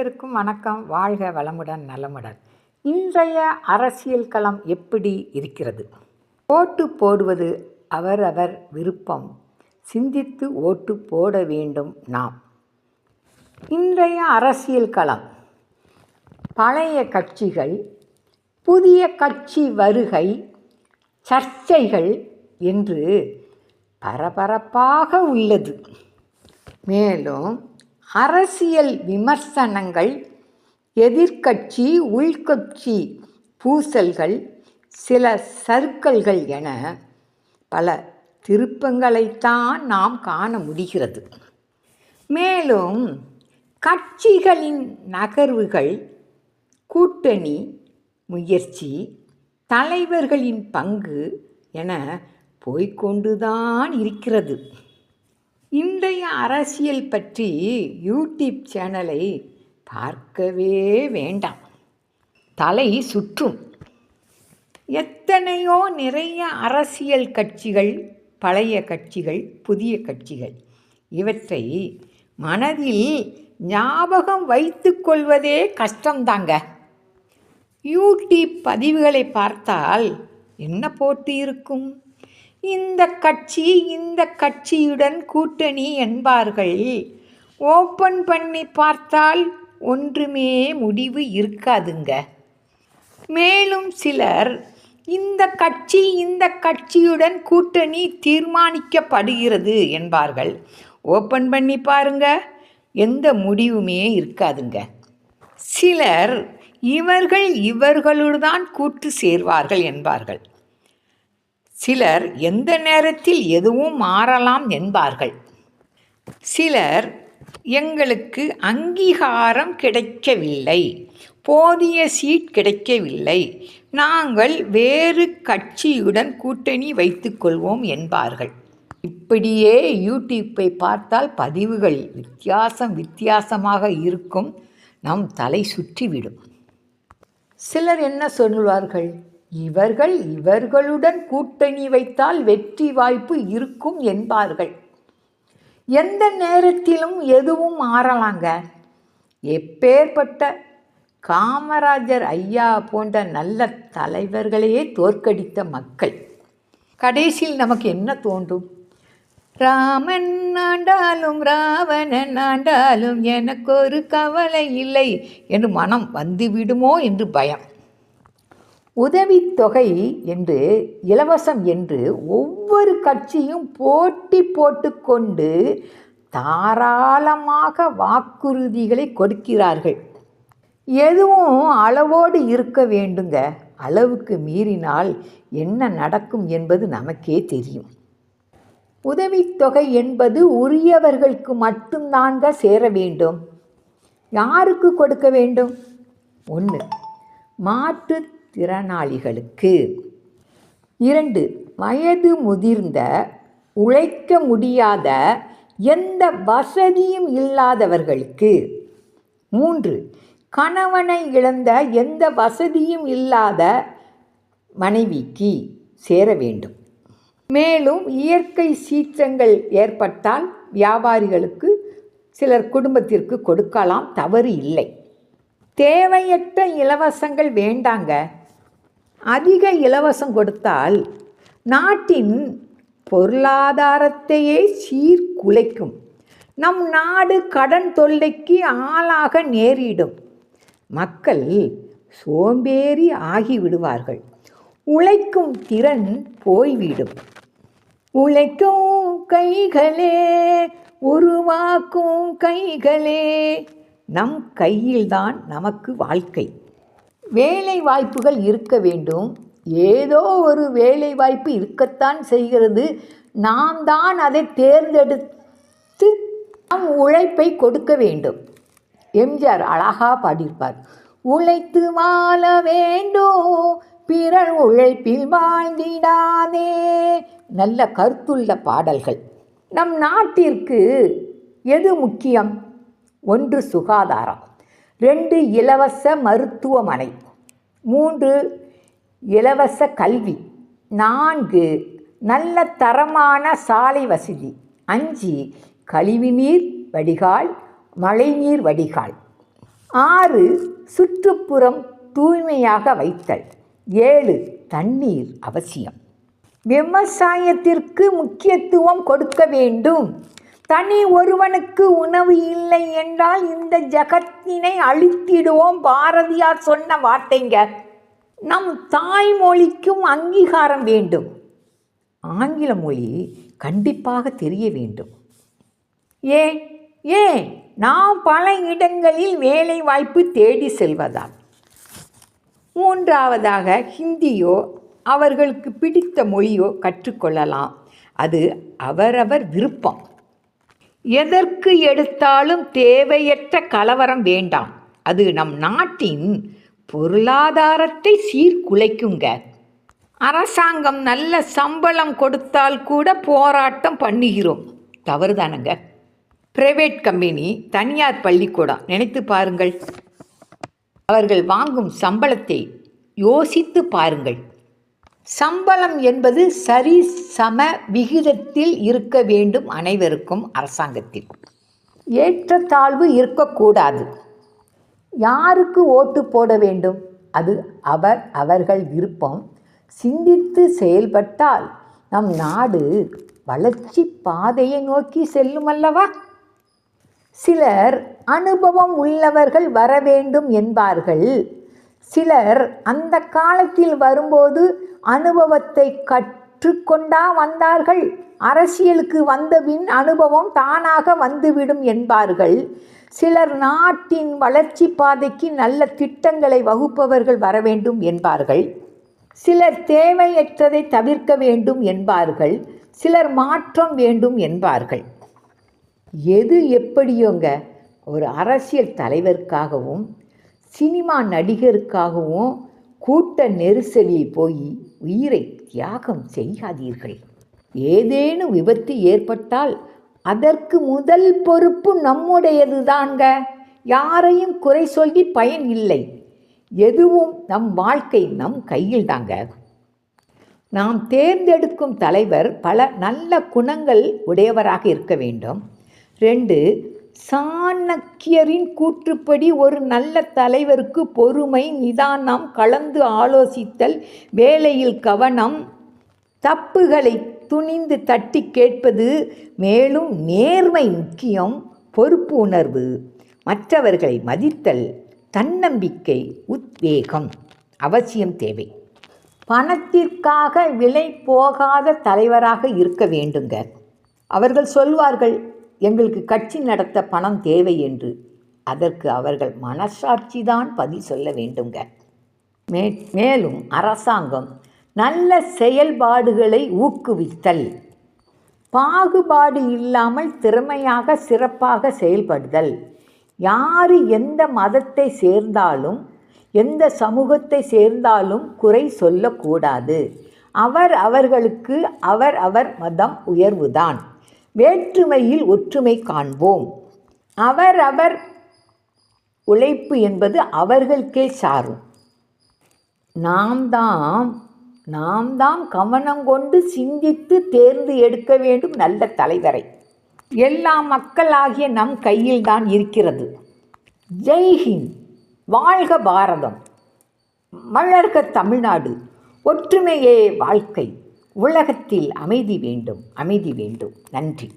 அனைவருக்கும் வணக்கம். வாழ்க வளமுடன் நலமுடன். இன்றைய அரசியல் களம் எப்படி இருக்கிறது? ஓட்டு போடுவது அவரவர் விருப்பம். சிந்தித்து ஓட்டு போட வேண்டும் நாம். இன்றைய அரசியல் களம். பழைய கட்சிகள் புதிய கட்சி வருகை சர்ச்சைகள் என்று பரபரப்பாக உள்ளது. மேலும் அரசியல் விமர்சனங்கள் எதிர்க்கட்சி உள்கட்சி பூசல்கள் சில சர்க்கல்கள் என பல திருப்பங்களைத்தான் நாம் காண முடிகிறது. மேலும் கட்சிகளின் நகர்வுகள் கூட்டணி முயற்சி தலைவர்களின் பங்கு என போய்கொண்டுதான் இருக்கிறது. இன்றைய அரசியல் பற்றி யூடியூப் சேனலை பார்க்கவே வேண்டாம். தலை சுற்றும். எத்தனையோ நிறைய அரசியல் கட்சிகள் பழைய கட்சிகள் புதிய கட்சிகள். இவற்றை மனதில் ஞாபகம் வைத்து கொள்வதே கஷ்டம்தாங்க. யூடியூப் பதிவுகளை பார்த்தால் என்ன போட்டு இருக்கும்? இந்த கட்சி இந்த கட்சியுடன் கூட்டணி என்பார்கள். ஓப்பன் பண்ணி பார்த்தால் ஒன்றுமே முடிவு இருக்காதுங்க. மேலும் சிலர் இந்த கட்சி இந்த கட்சியுடன் கூட்டணி தீர்மானிக்கப்படுகிறது என்பார்கள். ஓப்பன் பண்ணி பாருங்க எந்த முடிவுமே இருக்காதுங்க. சிலர் இவர்கள் இவர்களுடன் கூட்டு சேர்வார்கள் என்பார்கள். சிலர் எந்த நேரத்தில் எதுவும் மாறலாம் என்பார்கள். சிலர் எங்களுக்கு அங்கீகாரம் கிடைக்கவில்லை போதிய சீட் கிடைக்கவில்லை நாங்கள் வேறு கட்சியுடன் கூட்டணி வைத்துக்கொள்வோம் என்பார்கள். இப்படியே யூடியூப்பை பார்த்தால் பதிவுகள் வித்தியாசம் வித்தியாசமாக இருக்கும் நம் தலை சுற்றிவிடும். சிலர் என்ன சொல்வார்கள் இவர்கள் இவர்களுடன் கூட்டணி வைத்தால் வெற்றி வாய்ப்பு இருக்கும் என்பார்கள். எந்த நேரத்திலும் எதுவும் மாறலாங்க. எப்பேற்பட்ட காமராஜர் ஐயா போன்ற நல்ல தலைவர்களையே தோற்கடித்த மக்கள். கடைசியில் நமக்கு என்ன தோன்றும்? ராமன் ஆண்டாலும் ராவணன் ஆண்டாலும் எனக்கு ஒரு கவலை இல்லை என்று மனம் வந்துவிடுமோ என்று பயம். உதவித்தொகை என்று இலவசம் என்று ஒவ்வொரு கட்சியும் போட்டி போட்டுக்கொண்டு தாராளமாக வாக்குறுதிகளை கொடுக்கிறார்கள். எதுவும் அளவோடு இருக்க வேண்டுங்க. அளவுக்கு மீறினால் என்ன நடக்கும் என்பது நமக்கே தெரியும். உதவித்தொகை என்பது உரியவர்களுக்கு மட்டும்தாங்க சேர வேண்டும். யாருக்கு கொடுக்க வேண்டும்? ஒன்று மாற்று திறனாளிகளுக்கு. இரண்டு வயது முதிர்ந்த உழைக்க முடியாத எந்த வசதியும் இல்லாதவர்களுக்கு. மூன்று கணவனை இழந்த எந்த வசதியும் இல்லாத மனைவிக்கு சேர வேண்டும். மேலும் இயற்கை சீற்றங்கள் ஏற்பட்டால் வியாபாரிகளுக்கு சிலர் குடும்பத்திற்கு கொடுக்கலாம் தவறு இல்லை. தேவையற்ற இலவசங்கள் வேண்டாங்க. அதிக இலவசம் கொடுத்தால் நாட்டின் பொருளாதாரத்தையே சீர்குலைக்கும். நம் நாடு கடன் தொல்லைக்கு ஆளாக நேரிடும். மக்கள் சோம்பேறி ஆகிவிடுவார்கள் உழைக்கும் திறன் போய்விடும். உழைக்கும் கைகளே உருவாக்கும் கைகளே நம் கையில்தான் நமக்கு வாழ்க்கை. வேலை வாய்ப்புகள் இருக்க வேண்டும். ஏதோ ஒரு வேலை வாய்ப்பு இருக்கத்தான் செய்கிறது. நாம் தான் அதை தேர்ந்தெடுத்து நம் உழைப்பை கொடுக்க வேண்டும். எம்ஜிஆர் அழகா பாடியிருப்பார். உழைத்து வாழ வேண்டும். பிறர் உழைப்பில் வாழ்ந்திடாதே. நல்ல கருத்துள்ள பாடல்கள். நம் நாட்டிற்கு எது முக்கியம்? ஒன்று சுகாதாரம். ரெண்டு இலவச மருத்துவமனை. மூன்று இலவச கல்வி. நான்கு நல்ல தரமான சாலை வசதி. அஞ்சு கழிவுநீர் வடிகால் மழைநீர் வடிகால். ஆறு சுற்றுப்புறம் தூய்மையாக வைத்தல். ஏழு தண்ணீர் அவசியம். விவசாயத்திற்கு முக்கியத்துவம் கொடுக்க வேண்டும். தனி ஒருவனுக்கு உணவு இல்லை என்றால் இந்த ஜகத்தினை அழித்திடுவோம். பாரதியார் சொன்ன வார்த்தைங்க நம் தாய்மொழிக்கும் அங்கீகாரம் வேண்டும். ஆங்கில மொழி கண்டிப்பாக தெரிய வேண்டும். ஏன் ஏன் நாம் பல இடங்களில் வேலை வாய்ப்பு தேடி செல்வதால். மூன்றாவதாக ஹிந்தியோ அவர்களுக்கு பிடித்த மொழியோ கற்றுக்கொள்ளலாம். அது அவரவர் விருப்பம். எதற்கு எடுத்தாலும் தேவையற்ற கலவரம் வேண்டாம். அது நம் நாட்டின் பொருளாதாரத்தை சீர்குலைக்குங்க. அரசாங்கம் நல்ல சம்பளம் கொடுத்தால் கூட போராட்டம் பண்ணுகிறோம். தவறுதானங்க. பிரைவேட் கம்பெனி தனியார் பள்ளிக்கூடம் நினைத்து பாருங்கள். அவர்கள் வாங்கும் சம்பளத்தை யோசித்து பாருங்கள். சம்பளம் என்பது சரி சம விகிதத்தில் இருக்க வேண்டும் அனைவருக்கும் அரசாங்கத்தில். ஏற்றத்தாழ்வு இருக்கக்கூடாது. யாருக்கு ஓட்டு போட வேண்டும்? அது அவர் அவர்கள் விருப்பம். சிந்தித்து செயல்பட்டால் நம் நாடு வளர்ச்சி பாதையை நோக்கி செல்லும் அல்லவா? சிலர் அனுபவம் உள்ளவர்கள் வர வேண்டும் என்பார்கள். சிலர் அந்த காலத்தில் வரும்போது அனுபவத்தை கற்றுக்கொண்டா வந்தார்கள். அரசியலுக்கு வந்தபின் அனுபவம் தானாக வந்துவிடும் என்பார்கள். சிலர் நாட்டின் வளர்ச்சி பாதைக்கு நல்ல திட்டங்களை வகுப்பவர்கள் வர வேண்டும் என்பார்கள். சிலர் தேவையற்றதை தவிர்க்க வேண்டும் என்பார்கள். சிலர் மாற்றம் வேண்டும் என்பார்கள். எது எப்படியோங்க? ஒரு அரசியல் தலைவருக்காகவும் சினிமா நடிகருக்காகவும் கூட்ட நெரிசலில் போய் உயிரை தியாகம் செய்யாதீர்கள். ஏதேனும் விபத்து ஏற்பட்டால் அதற்கு முதல் பொறுப்பு நம்முடையது தாங்க யாரையும் குறை சொல்லி பயன் இல்லை. எதுவும் நம் வாழ்க்கை நம் கையில் தாங்க நாம் தேர்ந்தெடுக்கும் தலைவர் பல நல்ல குணங்கள் உடையவராக இருக்க வேண்டும். ரெண்டு சாணக்கியரின் கூற்றுப்படி ஒரு நல்ல தலைவருக்கு பொறுமை நிதானம் கலந்து ஆலோசித்தல் வேலையில் கவனம் தப்புகளை துணிந்து தட்டி கேட்பது மேலும் நேர்மை முக்கியம் பொறுப்பு உணர்வு மற்றவர்களை மதித்தல் தன்னம்பிக்கை உத்வேகம் அவசியம் தேவை. பணத்திற்காக விலை போகாத தலைவராக இருக்க வேண்டுங்க. அவர்கள் சொல்வார்கள் எங்களுக்கு கட்சி நடத்த பணம் தேவை என்று அதற்கு அவர்கள் மனசாட்சி தான் பதில் சொல்ல வேண்டுங்க. மே மேலும் அரசாங்கம் நல்ல செயல்பாடுகளை ஊக்குவித்தல் பாகுபாடு இல்லாமல் திறமையாக சிறப்பாக செயல்படுதல். யார் எந்த மதத்தை சேர்ந்தாலும் எந்த சமூகத்தை சேர்ந்தாலும் குறை சொல்லக்கூடாது. அவர் அவர்களுக்கு அவர் அவர் மதம் உயர்வுதான். வேற்றுமையில் ஒற்றுமை காண்போம். அவர் அவர் உழைப்பு என்பது அவர்களுக்கே சாரும். நாம் தாம் நாம் தாம் கவனம் கொண்டு சிந்தித்து தேர்ந்து எடுக்க வேண்டும் நல்ல தலைவரை. எல்லா மக்களாகிய நம் கையில் தான் இருக்கிறது. ஜெய்ஹிந்த் வாழ்க பாரதம். மலர்க தமிழ்நாடு. ஒற்றுமையே வாழ்க்கை. உலகத்தில் அமைதி வேண்டும் அமைதி வேண்டும். நன்றி.